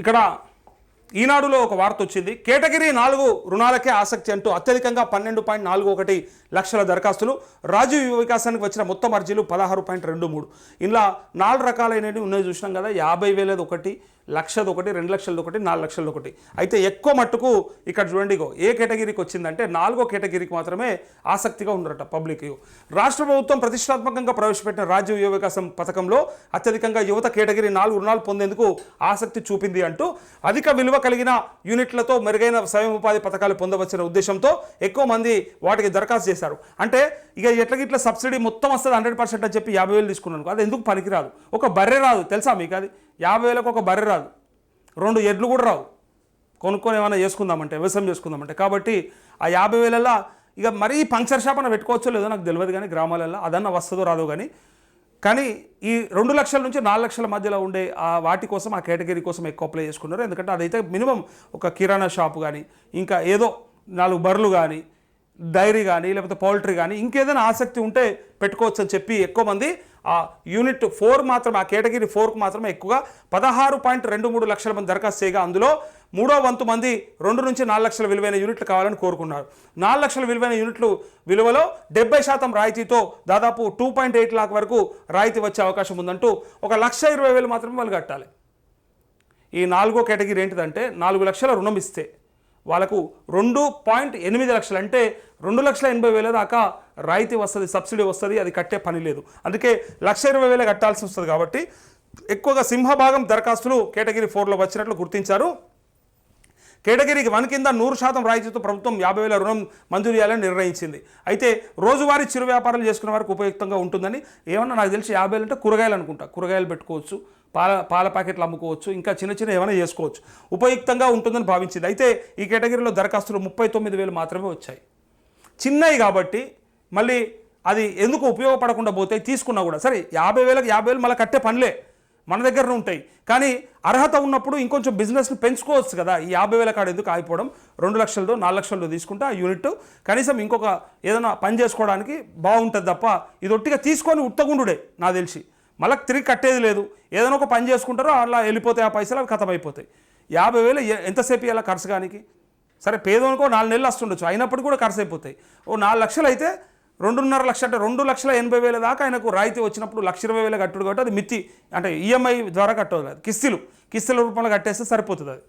ఇక్కడ ఈనాడులో ఒక వార్త వచ్చింది. కేటగిరీ నాలుగు రుణాలకే ఆసక్తి అంటూ అత్యధికంగా పన్నెండు పాయింట్ నాలుగు ఒకటి లక్షల దరఖాస్తులు. రాజీవ్ యువ వికాసానికి వచ్చిన మొత్తం అర్జీలు పదహారు పాయింట్ రెండు మూడు. ఇలా నాలుగు రకాలైనవి ఉన్నాయి చూసినాం కదా. యాభై వేలది ఒకటి లక్షది ఒకటి రెండు లక్షలది ఒకటి నాలుగు లక్షలది ఒకటి అయితే ఎక్కువ మట్టుకు ఇక్కడ చూడండి ఇగో ఏ కేటగిరీకి వచ్చిందంటే నాలుగో కేటగిరీకి మాత్రమే ఆసక్తిగా ఉన్నారట పబ్లిక్. రాష్ట్ర ప్రభుత్వం ప్రతిష్టాత్మకంగా ప్రవేశపెట్టిన రాజ్య యువ వికాసం పథకంలో అత్యధికంగా యువత కేటగిరీ నాలుగు రుణాలు పొందేందుకు ఆసక్తి చూపింది అంటూ అధిక విలువ కలిగిన యూనిట్లతో మెరుగైన స్వయం ఉపాధి పథకాలు పొందవచ్చిన ఉద్దేశంతో ఎక్కువ మంది వాటికి దరఖాస్తు చేశారు. అంటే ఇక ఎట్లా ఇట్లా సబ్సిడీ మొత్తం వస్తుంది హండ్రెడ్ పర్సెంట్ అని చెప్పి యాభై వేలు తీసుకున్నాను అది ఎందుకు పనికిరాదు? ఒక బర్రె రాదు తెలుసా మీకు అది? యాభై వేలకు ఒక బర్రె రాదు. రెండు ఎడ్లు కూడా రావు. కొనుక్కొని ఏమైనా చేసుకుందామంటే వ్యవసాయం చేసుకుందామంటే. కాబట్టి ఆ యాభై వేలల్లో ఇక మరీ పంక్చర్ షాప్ అని పెట్టుకోవచ్చో లేదో నాకు తెలియదు కానీ గ్రామాలలో అదన్నా వస్తుందో రాదో కానీ కానీ ఈ రెండు లక్షల నుంచి నాలుగు లక్షల మధ్యలో ఉండే ఆ వాటి కోసం ఆ కేటగిరీ కోసం ఎక్కువ అప్లై చేసుకున్నారు. ఎందుకంటే అదైతే మినిమం ఒక కిరాణా షాప్ కానీ ఇంకా ఏదో నాలుగు బర్రెలు కానీ డైరీ కానీ లేకపోతే పౌల్ట్రీ కానీ ఇంకేదైనా ఆసక్తి ఉంటే పెట్టుకోవచ్చు అని చెప్పి ఎక్కువ మంది ఆ యూనిట్ ఫోర్ మాత్రమే ఆ కేటగిరీ ఫోర్కు మాత్రమే ఎక్కువగా పదహారు పాయింట్ రెండు మూడు లక్షల మంది దరఖాస్తు చేయగా అందులో మూడో వంతు మంది రెండు నుంచి నాలుగు లక్షల విలువైన యూనిట్లు కావాలని కోరుకున్నారు. నాలుగు లక్షల విలువైన యూనిట్లు విలువలో డెబ్బై శాతం రాయితీతో దాదాపు టూ పాయింట్ ఎయిట్ లాక్ వరకు రాయితీ వచ్చే అవకాశం ఉందంటూ ఒక లక్ష ఇరవై వేలు మాత్రమే వాళ్ళు కట్టాలి. ఈ నాలుగో కేటగిరీ ఏంటిదంటే నాలుగు లక్షల రుణం ఇస్తే. వాళ్ళకు రెండు పాయింట్ ఎనిమిది లక్షలు అంటే రెండు లక్షల ఎనభై వేల దాకా రాయితీ వస్తుంది సబ్సిడీ వస్తుంది అది కట్టే పని లేదు. అందుకే లక్ష ఇరవై వేలు కట్టాల్సి వస్తుంది కాబట్టి ఎక్కువగా సింహభాగం దరఖాస్తులు కేటగిరీ ఫోర్లో వచ్చినట్లు గుర్తించారు. కేటగిరీకి వన్ కింద నూరు శాతం రాయితీతో ప్రభుత్వం యాభై వేల రుణం మంజూరు చేయాలని నిర్ణయించింది. అయితే రోజువారీ చిరు వ్యాపారాలు చేసుకునే వారికి ఉపయుక్తంగా ఉంటుందని ఏమన్నా నాకు తెలిసి యాభై వేలు అంటే కూరగాయలు అనుకుంటా కూరగాయలు పెట్టుకోవచ్చు పాల పాల ప్యాకెట్లు అమ్ముకోవచ్చు ఇంకా చిన్న చిన్న ఏమైనా చేసుకోవచ్చు. ఉపయుక్తంగా ఉంటుందని భావించింది. అయితే ఈ కేటగిరీలో దరఖాస్తులు ముప్పై తొమ్మిది వేలు మాత్రమే వచ్చాయి. చిన్నవి కాబట్టి మళ్ళీ అది ఎందుకు ఉపయోగపడకుండా పోతే తీసుకున్నా కూడా. సరే యాభై వేలకు యాభై వేలు మళ్ళీ కట్టే పనిలే మన దగ్గరనే ఉంటాయి. కానీ అర్హత ఉన్నప్పుడు ఇంకొంచెం బిజినెస్ని పెంచుకోవచ్చు కదా. ఈ యాభై వేల కాడ ఎందుకు ఆగిపోవడం? రెండు లక్షలతో నాలుగు లక్షలతో తీసుకుంటే ఆ యూనిట్. కనీసం ఇంకొక ఏదైనా పని చేసుకోవడానికి బాగుంటుంది తప్ప ఇది ఒట్టిగా తీసుకొని ఉత్తగుండుడే నా తెలిసి. మళ్ళీ తిరిగి కట్టేది లేదు. ఏదైనా ఒక పని చేసుకుంటారో అలా వెళ్ళిపోతాయి ఆ పైసలు అవి ఖతం అయిపోతాయి యాభై వేలు ఎంతసేపు ఇలా ఖర్చు కానికి? సరే పేదోనికో నాలుగు నెలలు వస్తుండొచ్చు. అయినప్పుడు కూడా ఖర్చు అయిపోతాయి. ఓ నాలుగు లక్షలు అయితే రెండున్నర లక్ష అంటే రెండు లక్షల ఎనభై వేల దాకా ఆయనకు రాయితీ వచ్చినప్పుడు లక్ష ఇరవై వేల కట్టుడు కాబట్టి అది మిత్తి అంటే ఈఎంఐ ద్వారా కట్టదు. కిస్తీలు కిస్తీల రూపంలో కట్టేస్తే సరిపోతుంది అది.